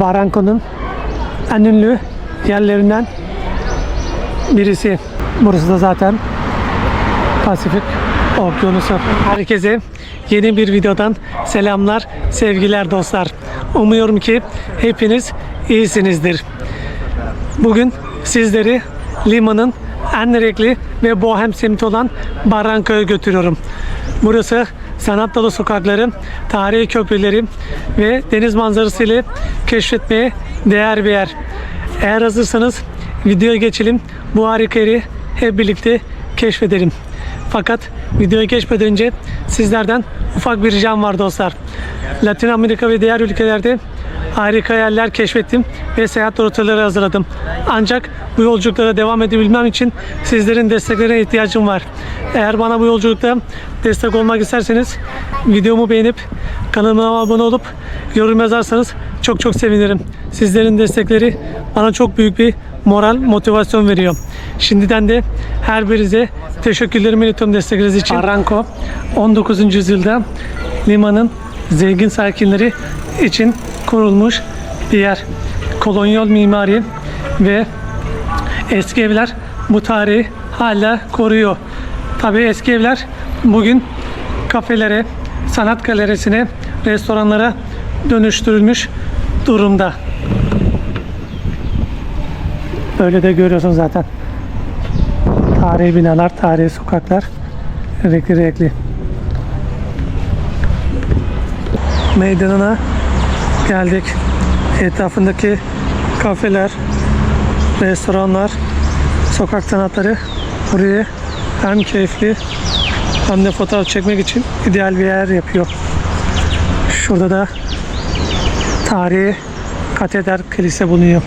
Baranko'nun en ünlü yerlerinden birisi. Burası da zaten Pasifik Okyanusu. Herkese yeni bir videodan selamlar, sevgiler dostlar. Umuyorum ki hepiniz iyisinizdir. Bugün sizleri limanın en renkli ve bohem semti olan Barranco'ya götürüyorum. Burası sanat dolu sokakları, tarihi köprüleri ve deniz manzarası ile keşfetmeye değer bir yer. Eğer hazırsanız videoya geçelim. Bu harika yeri hep birlikte keşfedelim. Fakat videoya geçmeden önce sizlerden ufak bir ricam var dostlar. Latin Amerika ve diğer ülkelerde harika yerler keşfettim ve seyahat rotaları hazırladım. Ancak bu yolculuklara devam edebilmem için sizlerin desteklerine ihtiyacım var. Eğer bana bu yolculukta destek olmak isterseniz videomu beğenip kanalıma abone olup yorum yazarsanız çok çok sevinirim. Sizlerin destekleri bana çok büyük bir moral, motivasyon veriyor. Şimdiden de her birinize teşekkürlerimi iletiyorum destekleriniz için. Barranco 19. yüzyılda limanın zengin sakinleri için kurulmuş bir yer. Kolonyal mimari ve eski evler bu tarihi hala koruyor. Tabii eski evler bugün kafelere, sanat galerisine, restoranlara dönüştürülmüş durumda. Böyle de görüyorsunuz zaten. Tarihi binalar, tarihi sokaklar renkli renkli. Meydanına geldik. Etrafındaki kafeler, restoranlar, sokak sanatları burayı hem keyifli hem de fotoğraf çekmek için ideal bir yer yapıyor. Şurada da tarihi katedral kilise bulunuyor.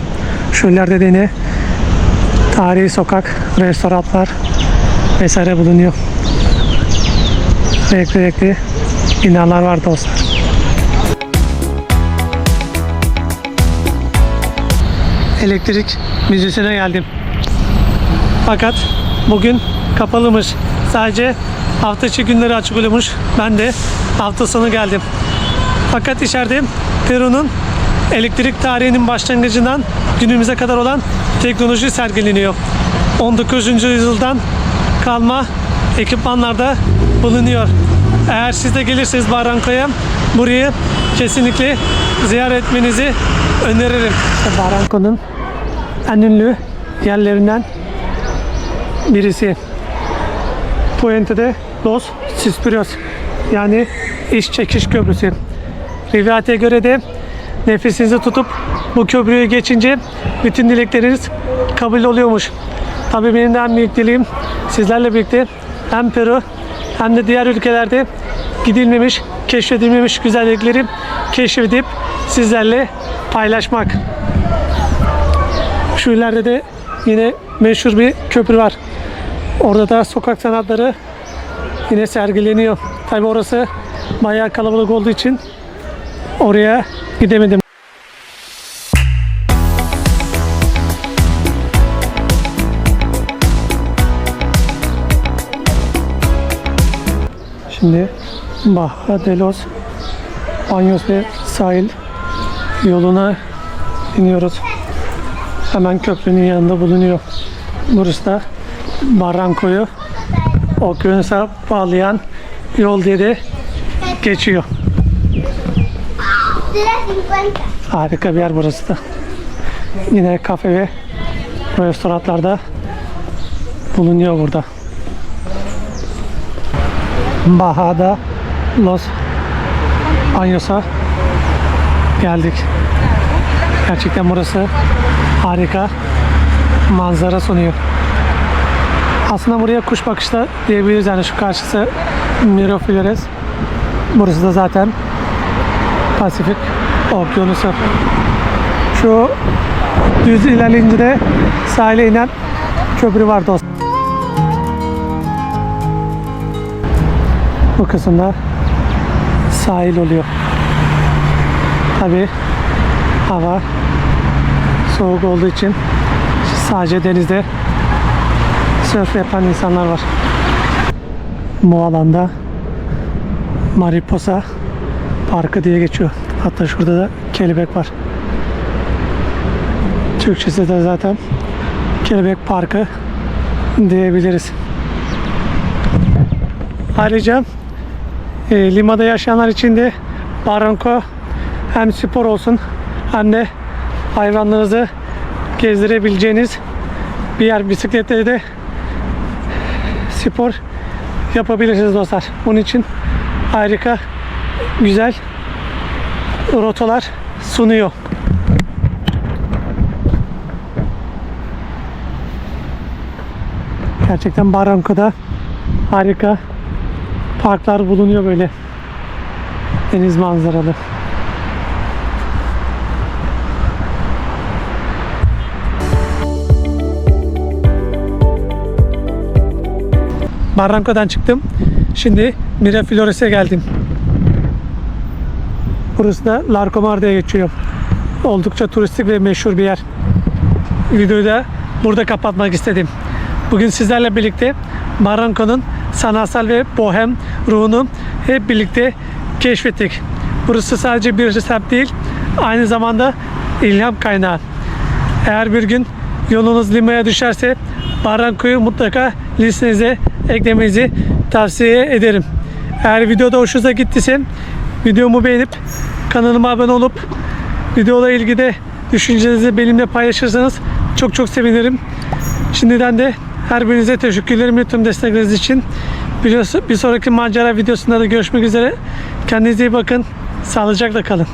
Şu ileride de yine tarihi sokak, restoranlar vesaire bulunuyor. Renkli renkli binalar var dostlar. Elektrik müzesine geldim. Fakat bugün kapalımış. Sadece hafta içi günleri açık oluyormuş. Ben de hafta sonu geldim. Fakat içeride Peru'nun elektrik tarihinin başlangıcından günümüze kadar olan teknoloji sergileniyor. 19. yüzyıldan kalma ekipmanlarda bulunuyor. Eğer siz de gelirseniz Barranco'ya burayı kesinlikle ziyaret etmenizi öneririm. Barranco'nun en ünlü yerlerinden birisi. Puente de los Suspiros yani iş çekiş köprüsü. Rivayete göre de nefesinizi tutup bu köprüyü geçince bütün dilekleriniz kabul oluyormuş. Tabii benim de en büyük dileğim sizlerle birlikte hem Peru hem de diğer ülkelerde gidilmemiş, keşfedilmemiş güzellikleri keşfedip sizlerle paylaşmak. Şu ileride de yine meşhur bir köprü var. Orada da sokak sanatları yine sergileniyor. Tabi orası bayağı kalabalık olduğu için oraya gidemedim. Şimdi Baja de los Baños ve sahil yoluna iniyoruz. Hemen köprünün yanında bulunuyor. Burası da Barranco'yu okyanusa bağlayan yol diye geçiyor. Harika bir yer burası da. Yine kafe ve restoranlarda bulunuyor burada. Baha'da Los Anyos'a geldik. Gerçekten burası harika manzara sunuyor. Aslında buraya kuş bakışta diyebiliriz yani şu karşısı Miraflores. Burası da zaten Pasifik Okyanusu. Şu düz ilerleyince de sahile inen köprü var dostlar. Bu kısımda sahil oluyor. Tabi hava soğuk olduğu için sadece denizde sörf yapan insanlar var. Bu alanda Mariposa Parkı diye geçiyor. Hatta şurada da kelebek var. Türkçesi de zaten Kelebek Parkı diyebiliriz. Ayrıca e, Lima'da yaşayanlar için de Barranco hem spor olsun hem de hayvanlarınızı gezdirebileceğiniz bir yer. Bisikletle de spor yapabilirsiniz dostlar. Bunun için harika, güzel rotalar sunuyor. Gerçekten Barranco'da harika parklar bulunuyor böyle deniz manzaralı. Barranco'dan çıktım. Şimdi Miraflores'e geldim. Burası da Larcomar diye geçiyor. Oldukça turistik ve meşhur bir yer. Videoyu da burada kapatmak istedim. Bugün sizlerle birlikte Barranco'nun sanatsal ve bohem ruhunu hep birlikte keşfettik. Burası sadece bir semt değil, aynı zamanda ilham kaynağı. Eğer bir gün yolunuz Lima'ya düşerse Barranco'yu mutlaka listenize eklemenizi tavsiye ederim. Eğer videoda hoşunuza gittiyse videomu beğenip kanalıma abone olup videola ilgili düşüncelerinizi benimle paylaşırsanız çok çok sevinirim. Şimdiden de her birinize teşekkürlerim tüm destekleriniz için. Bir, bir sonraki macera videosunda da görüşmek üzere. Kendinize iyi bakın. Sağlıcakla kalın.